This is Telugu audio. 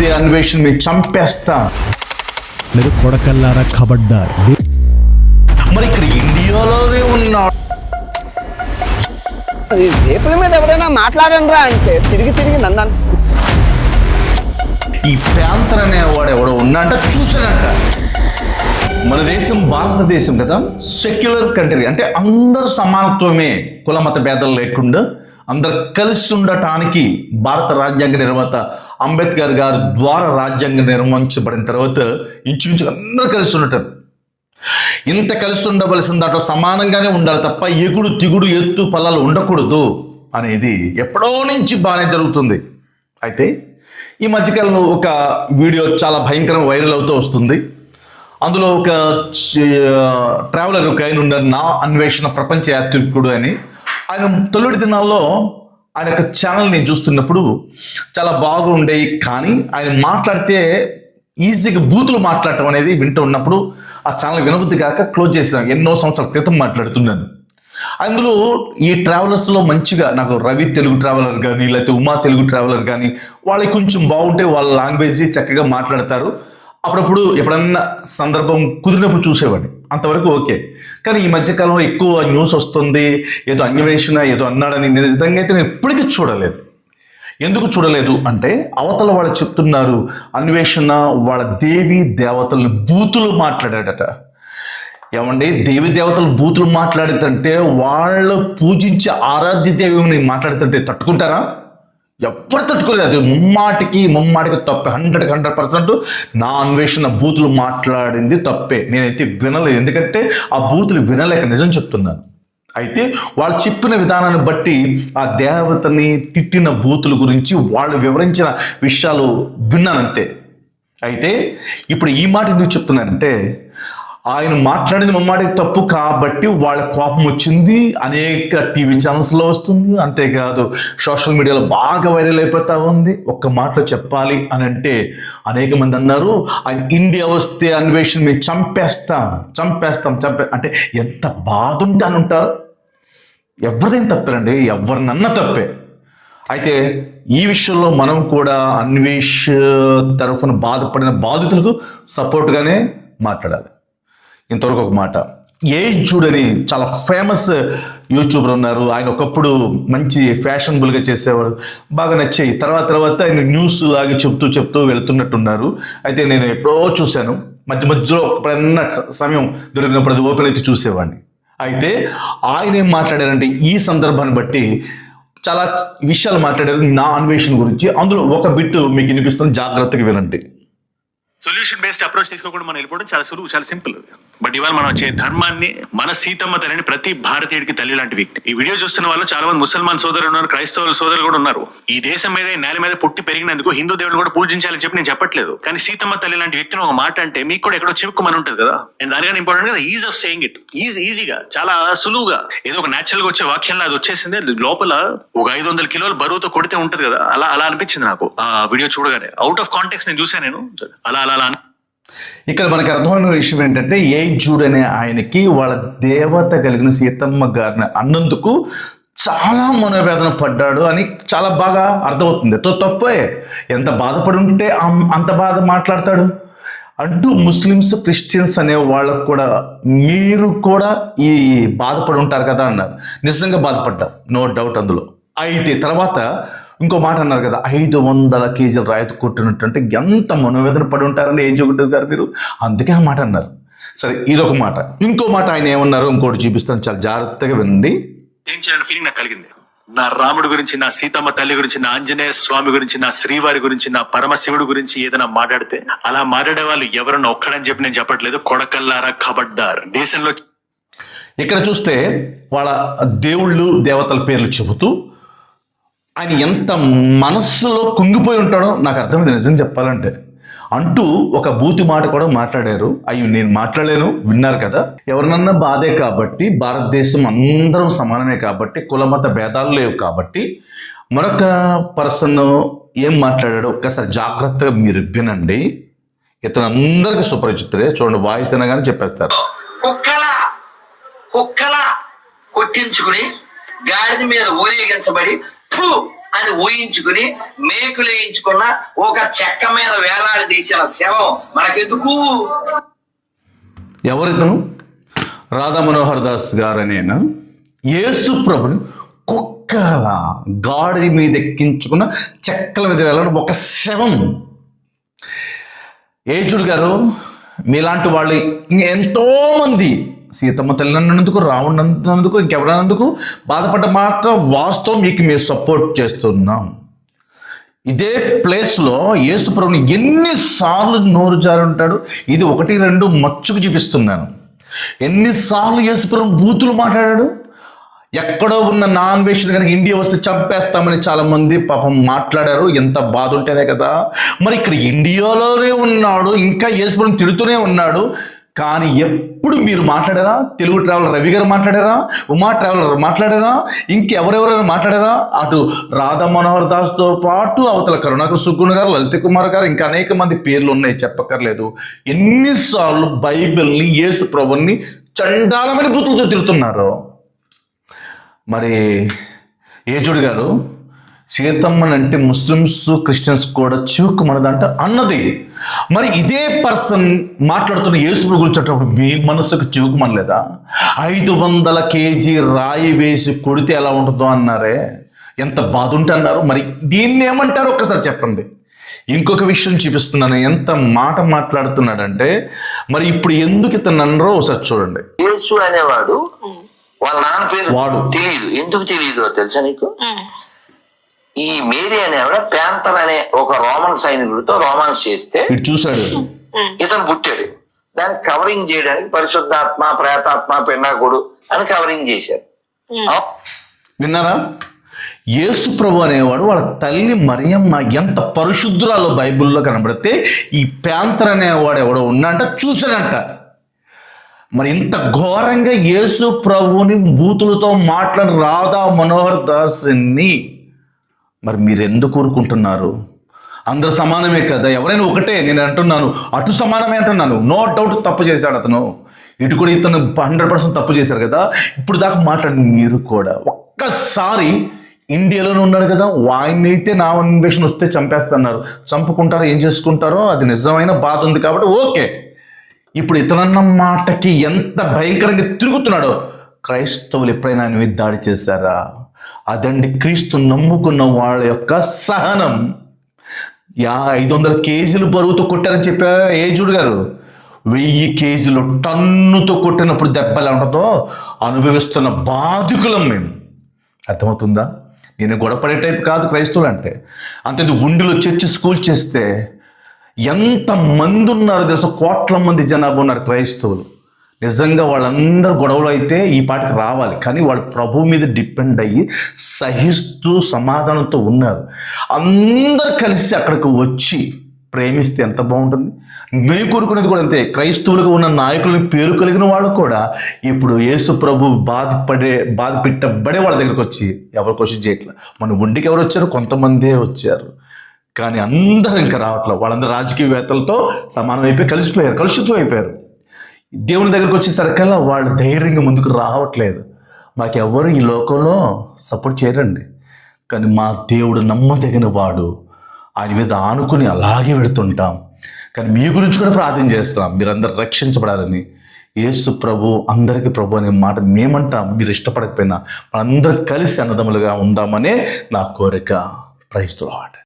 వస్తే అన్వేషణ మీకు చంపేస్తాం. మీరు కొడకల్లారా ఖబడ్దార్ మరి ఇక్కడ ఇండియాలోనే ఉన్నాడు ఈ రేపుల మీద ఎవరైనా మాట్లాడంరా అంటే తిరిగి తిరిగి నన్ను అన్- ఈ ప్యాంతర్ అనేవాడు ఎవడో ఉన్నాడంట చూసాడంట మన దేశం భారతదేశం కదా సెక్యులర్ కంట్రీ అంటే అందరు సమానత్వమే కుల మత భేదాలు లేకుండా అందరు కలిసి ఉండటానికి భారత రాజ్యాంగ నిర్మాత అంబేద్కర్ గారి ద్వారా రాజ్యాంగం నిర్మించబడిన తర్వాత ఇంచుమించు అందరూ కలిసి ఉండటం. ఇంత కలిసి ఉండవలసిన దాంట్లో సమానంగానే ఉండాలి తప్ప ఎగుడు తిగుడు ఎత్తు పల్లాలు ఉండకూడదు అనేది ఎప్పుడో నుంచి బాగానే జరుగుతుంది. అయితే ఈ మధ్యకాలంలో ఒక వీడియో చాలా భయంకరంగా వైరల్ అవుతూ వస్తుంది. అందులో ఒక ట్రావెలర్ ఒక ఆయన ఉన్నారు నా అన్వేషణ ప్రపంచ యాత్రికుడు అని. ఆయన తొలిటి దినాల్లో ఆయన యొక్క ఛానల్ని చూస్తున్నప్పుడు చాలా బాగుండేవి కానీ ఆయన మాట్లాడితే ఈజీగా బూతులు మాట్లాడటం అనేది వింటూ ఉన్నప్పుడు ఆ ఛానల్ వినబుద్ధి కాక క్లోజ్ చేసాను ఎన్నో సంవత్సరాల క్రితం మాట్లాడుతున్నాను. అందులో ఈ ట్రావెలర్స్లో మంచిగా నాకు రవి తెలుగు ట్రావెలర్ కానీ లేకపోతే ఉమా తెలుగు ట్రావెలర్ కానీ వాళ్ళకి కొంచెం బాగుంటే వాళ్ళ లాంగ్వేజ్ చక్కగా మాట్లాడతారు. అప్పుడప్పుడు ఎప్పుడన్నా సందర్భం కుదిరినప్పుడు చూసేవాడిని. అంతవరకు ఓకే. కానీ ఈ మధ్యకాలంలో ఎక్కువ న్యూస్ వస్తుంది ఏదో అన్వేషణ ఏదో అన్నాడని నిజంగా అయితే నేను ఎప్పటికీ చూడలేదు. ఎందుకు చూడలేదు అంటే అవతల వాళ్ళు చెప్తున్నారు అన్వేషణ వాళ్ళ దేవి దేవతల్ని బూతులు మాట్లాడాడట. ఏమండి దేవి దేవతలు బూతులు మాట్లాడుతుంటే వాళ్ళు పూజించే ఆరాధ్య దేవిని మాట్లాడుతుంటే తట్టుకుంటారా? ఎవ్వరు తట్టుకోలేదు. అది ముమ్మాటికి ముమ్మాటికి తప్పే. హండ్రెడ్కి హండ్రెడ్ పర్సెంట్ నా అన్వేషణ బూతులు మాట్లాడింది తప్పే. నేనైతే వినలేదు. ఎందుకంటే ఆ బూతులు వినలేక నిజం చెప్తున్నాను. అయితే వాళ్ళు చెప్పిన విధానాన్ని బట్టి ఆ దేవతని తిట్టిన బూతుల గురించి వాళ్ళు వివరించిన విషయాలు విన్నానంతే. అయితే ఇప్పుడు ఈ మాట ఎందుకు చెప్తున్నానంటే ఆయన మాట్లాడింది మమ్మాడికి తప్పు కాబట్టి వాళ్ళ కోపం వచ్చింది. అనేక టీవీ ఛానల్స్లో వస్తుంది. అంతేకాదు సోషల్ మీడియాలో బాగా వైరల్ అయిపోతా ఉంది. ఒక్క మాటలో చెప్పాలి అని అంటే అనేక మంది అన్నారు ఆయన ఇండియా వస్తే అన్వేషణ మేము చంపేస్తాం. చంపేస్తాం. చంపే అంటే ఎంత బాధ ఉంటే అని ఉంటారు. ఎవరిదేం తప్పేనండి? ఎవరినన్నా తప్పే. అయితే ఈ విషయంలో మనం కూడా అన్వేష్ తరఫున బాధపడిన బాధితులకు సపోర్ట్గానే మాట్లాడాలి. ఇంతవరకు ఒక మాట. ఏ అని చాలా ఫేమస్ యూట్యూబర్ ఉన్నారు. ఆయన ఒకప్పుడు మంచి ఫ్యాషనబుల్గా చేసేవారు. బాగా నచ్చాయి. తర్వాత తర్వాత ఆయన న్యూస్ లాగా చెప్తూ చెప్తూ వెళుతున్నట్టున్నారు. అయితే నేను ఎప్పుడో చూశాను. మధ్య మధ్యలో ఎప్పుడన్నా సమయం దొరికినప్పుడు అది ఓపెన్ అయితే చూసేవాడిని. అయితే ఆయన ఏం మాట్లాడారంటే ఈ సందర్భాన్ని బట్టి చాలా విషయాలు మాట్లాడారు నా అన్వేషణ గురించి. అందులో ఒక బిట్టు మీకు వినిపిస్తుంది. జాగ్రత్తగా వినండి. సొల్యూషన్ బేస్డ్ అప్రోచ్ తీసుకోకుండా మనం వెళ్ళిపోవడం చాలా సులువు చాలా సింపుల్. బట్ ఇవాళ మనం వచ్చే ధర్మాన్ని మన సీతమ్మ తల్లిని ప్రతి భారతీయుడికి తల్లి లాంటి వ్యక్తి. ఈ వీడియో చూస్తున్న వాళ్ళు చాలా మంది ముసల్మాన్ సోదరులు ఉన్నారు క్రైస్తవ సోదరులు కూడా ఉన్నారు. ఈ దేశం మీద నేల మీద పుట్టి పెరిగినందుకు హిందూ దేవుడు కూడా పూజించాలని చెప్పి నేను చెప్పట్లేదు. కానీ సీతమ్మ తల్లి లాంటి వ్యక్తిని ఒక మాట అంటే మీకు కూడా ఎక్కడో చిక్కుమని ఉంటుంది కదా? అండ్ దానికన్నా ఇంపార్టెంట్ కదా ease of saying it is ఈజీగా చాలా సులువుగా. ఏదో ఒక న్యాచురల్గా వచ్చే వాక్యంలో అది వచ్చేసింది. లోపల ఒక ఐదు వందల కిలోలు బరువుతో కొడితే ఉంటది కదా? అలా అలా అనిపించింది నాకు. ఆ వీడియో చూడగానే. అవుట్ ఆఫ్ కాంటెక్స్ నేను చూసాను నేను. అలా అలా అలా అని- ఇక్కడ మనకు అర్థమైన విషయం ఏంటంటే ఏ జూడ్ అనే ఆయనకి వాళ్ళ దేవత కలిగిన సీతమ్మ గారిని అన్నందుకు చాలా మనోవేదన పడ్డాడు అని చాలా బాగా అర్థమవుతుంది. తో తప్పే. ఎంత బాధపడి ఉంటే అం- అంత బాధ మాట్లాడతాడు. అంటూ ముస్లిమ్స్ క్రిస్టియన్స్ అనే వాళ్ళకు కూడా మీరు కూడా ఈ బాధపడి ఉంటారు కదా అన్నారు. నిజంగా బాధపడ్డా. నో డౌట్ అందులో. అయితే తర్వాత ఇంకో మాట అన్నారు కదా ఐదు వందల కేజీల రాయితీ కొట్టినట్టు అంటే ఎంత మనోవేదన పడి ఉంటారని ఏం చెబుతారు గారు మీరు? అందుకే ఆ మాట అన్నారు. సరే ఇదొక మాట. ఇంకో మాట ఆయన ఏమన్నారు? ఇంకోటి చూపిస్తాను. చాలా జాగ్రత్తగా వినండి. ఏం చేయాలని ఫీలింగ్ నాకు కలిగింది. నా రాముడి గురించి నా సీతమ్మ తల్లి గురించి నా ఆంజనేయ స్వామి గురించి నా శ్రీవారి గురించి నా పరమశివుడి గురించి ఏదైనా మాట్లాడితే అలా మాట్లాడే వాళ్ళు ఎవరన్నా ఒక్కడని చెప్పి నేను చెప్పట్లేదు. కొడకల్లారా ఖబడ్దార్ దేశంలో ఇక్కడ చూస్తే వాళ్ళ దేవుళ్ళు దేవతల పేర్లు చెబుతూ ఆయన ఎంత మనస్సులో కుంగిపోయి ఉంటాడో నాకు అర్థమైంది నిజం చెప్పాలంటే. అంటూ ఒక బూతి మాట కూడా మాట్లాడారు. అయ్యి నేను మాట్లాడలేను విన్నారు కదా. ఎవరినన్నా బాధే కాబట్టి భారతదేశం అందరం సమానమే కాబట్టి కులమత భేదాలు లేవు కాబట్టి మరొక పర్సన్ ఏం మాట్లాడాడో ఒక్కసారి జాగ్రత్తగా మీరు వినండి. ఇతను అందరికీ సుపరిచితుడే. చూడండి వాయిస్ అనగానే చెప్పేస్తారు. కుక్కల కుక్కల కొట్టించుకుని గాడిద మీద ఊరేగించబడి ఎప్పుడు అని ఊహించుకుని మేకులు వేయించుకున్న ఒక చెక్క మీద వేలాడి తీసిన శవం మనకెందుకు? ఎవరితను? రాధా మనోహర్ దాస్ గారనేనా? యేసు ప్రభుని కుక్కల గాడి మీద ఎక్కించుకున్న చెక్కల మీద వెళ్ళడం ఒక శవం. ఏజుడు గారు మీలాంటి వాళ్ళు ఎంతో మంది సీతమ్మ తల్లి అన్నందుకు రావణ్ అన్నందుకు ఇంకెవరన్నందుకు బాధపడ్డ మాత్రం వాస్తవం మీకు మేము సపోర్ట్ చేస్తున్నాం. ఇదే ప్లేస్లో యేసుప్రభుని ఎన్నిసార్లు నోరు జారుంటాడు ఇది ఒకటి రెండు మచ్చుకు చూపిస్తున్నాను. ఎన్నిసార్లు యేసుప్రభు బూతులు మాట్లాడాడు? ఎక్కడో ఉన్న నాన్ వెజ్ కనుక ఇండియా వస్తే చంపేస్తామని చాలామంది పాపం మాట్లాడారు. ఎంత బాధ ఉంటేనే కదా. మరి ఇక్కడ ఇండియాలోనే ఉన్నాడు ఇంకా యేసుప్రభుని తిడుతూనే ఉన్నాడు. కానీ ఎప్పుడు మీరు మాట్లాడారా? తెలుగు ట్రావెలర్ రవి గారు మాట్లాడారా? ఉమా ట్రావెలర్ మాట్లాడారా? ఇంకెవరెవరైనా మాట్లాడారా? అటు రాధా మనోహర్ దాస్తో పాటు అవతల కరుణాకర్ సుగ్గుణ గారు లలిత కుమార్ గారు ఇంకా అనేక మంది పేర్లు ఉన్నాయి చెప్పక్కర్లేదు. ఎన్నిసార్లు బైబిల్ని యేసు ప్రభుని చండాలమైన బుతులతో తిరుగుతున్నారు మరి ఏజుడు గారు సీతమ్మని అంటే ముస్లిమ్స్ క్రిస్టియన్స్ కూడా చీకు మనదంట అన్నది. మరి ఇదే పర్సన్ మాట్లాడుతున్న యేసు గురించి అంటున్నప్పుడు మీ మనసుకు చీకు మనలేదా ఐదు వందల కేజీ రాయి వేసి కొడితే ఎలా ఉంటుందో అన్నారే. ఎంత బాధ ఉంటే అన్నారు. మరి దీన్ని ఏమంటారు ఒక్కసారి చెప్పండి. ఇంకొక విషయం చూపిస్తున్నాను. ఎంత మాట మాట్లాడుతున్నాడంటే మరి ఇప్పుడు ఎందుకు ఇతను అన్నారో ఒకసారి చూడండి. యేసు అనేవాడు వాళ్ళ నాన్న పేరు వాడు. తెలియదు ఎందుకు తెలియదు తెలుసా నీకు? ఈ మేరీ అనేవాడ ప్యాంతర్ అనే ఒక రోమన్ సైనికుడితో రోమాన్స్ చేస్తే చూశాడు ఇతను పుట్టాడు. దానికి కవరింగ్ చేయడానికి పరిశుద్ధాత్మ ప్రేతాత్మ పెన్నాకుడు అని కవరింగ్ చేశారు. విన్నారా? యేసు ప్రభు అనేవాడు వాళ్ళ తల్లి మరియమ్మ ఎంత పరిశుద్ధురాలో బైబిల్లో కనబడితే ఈ ప్యాంతర్ అనేవాడు ఎవడో ఉన్నాడంట చూశాడంట. మరి ఇంత ఘోరంగా యేసు ప్రభుని బూతులతో మాట్లాడి రాధా మనోహర్ దాస్ని మరి మీరు ఎందుకు ఊరుకుంటున్నారు? అందరు సమానమే కదా? ఎవరైనా ఒకటే నేను అంటున్నాను. అటు సమానమే అంటున్నాను. నో డౌట్ తప్పు చేశాడు అతను. ఇటు కూడా ఇతను హండ్రెడ్ పర్సెంట్ తప్పు చేశారు కదా? ఇప్పుడు దాకా మాట్లాడి మీరు కూడా ఒక్కసారి ఇండియాలోనే ఉన్నాడు కదా? వాయిని నా అన్వేషణ వస్తే చంపేస్తున్నారు. చంపుకుంటారో ఏం చేసుకుంటారో అది నిజమైన బాధ ఉంది కాబట్టి ఓకే. ఇప్పుడు ఇతనన్న మాటకి ఎంత భయంకరంగా తిరుగుతున్నాడో క్రైస్తవులు ఎప్పుడైనా ఆయన మీద దాడి చేశారా? అదండి క్రీస్తు నమ్ముకున్న వాళ్ళ యొక్క సహనం. యా ఐదు వందల కేజీలు బరువుతో కొట్టారని చెప్పా ఏజుడు గారు. వెయ్యి కేజీలు టన్నుతో కొట్టినప్పుడు దెబ్బ ఎలా ఉంటుందో అనుభవిస్తున్న బాధికులం మేము. అర్థమవుతుందా? నేను గొడవపడే టైప్ కాదు క్రైస్తవులు అంటే. అంతే ఉండిలో చర్చి స్కూల్ చేస్తే ఎంత మంది ఉన్నారు తెలుసు? కోట్ల మంది జనాభా ఉన్నారు క్రైస్తవులు. నిజంగా వాళ్ళందరూ గొడవలు అయితే ఈ పాటకు రావాలి. కానీ వాళ్ళు ప్రభు మీద డిపెండ్ అయ్యి సహిస్తూ సమాధానంతో ఉన్నారు. అందరు కలిసి అక్కడికి వచ్చి ప్రేమిస్తే ఎంత బాగుంటుంది. మేము కోరుకునేది కూడా అంతే. క్రైస్తవులుగా ఉన్న నాయకులని పేరు కలిగిన వాళ్ళు కూడా ఇప్పుడు యేసు ప్రభు బాధపడే బాధ పెట్టబడే వాళ్ళ దగ్గరికి వచ్చి ఎవరు క్వశ్చన్ చేయట్లా? మన ఒంటికి ఎవరు వచ్చారు? కొంతమందే వచ్చారు. కానీ అందరూ ఇంకా రావట్లేదు వాళ్ళందరూ రాజకీయవేత్తలతో సమానం అయిపోయి కలిసిపోయారు కలుషితం అయిపోయారు దేవుని దగ్గరికి వచ్చేసరికల్లా వాళ్ళు ధైర్యంగా ముందుకు రావట్లేదు. మాకెవ్వరు ఈ లోకంలో సపోర్ట్ చేయరండి. కానీ మా దేవుడు నమ్మదగిన వాడు. ఆయన మీద ఆనుకుని అలాగే వెళుతుంటాం. కానీ మీ గురించి కూడా ప్రార్థన చేస్తాం మీరందరూ రక్షించబడాలని. యేసు ప్రభు అందరికీ ప్రభు అనే మాట మేమంటాం మీరు ఇష్టపడకపోయినా మనందరం కలిసి అన్నదములుగా ఉందామనే నా కోరిక. Praise lord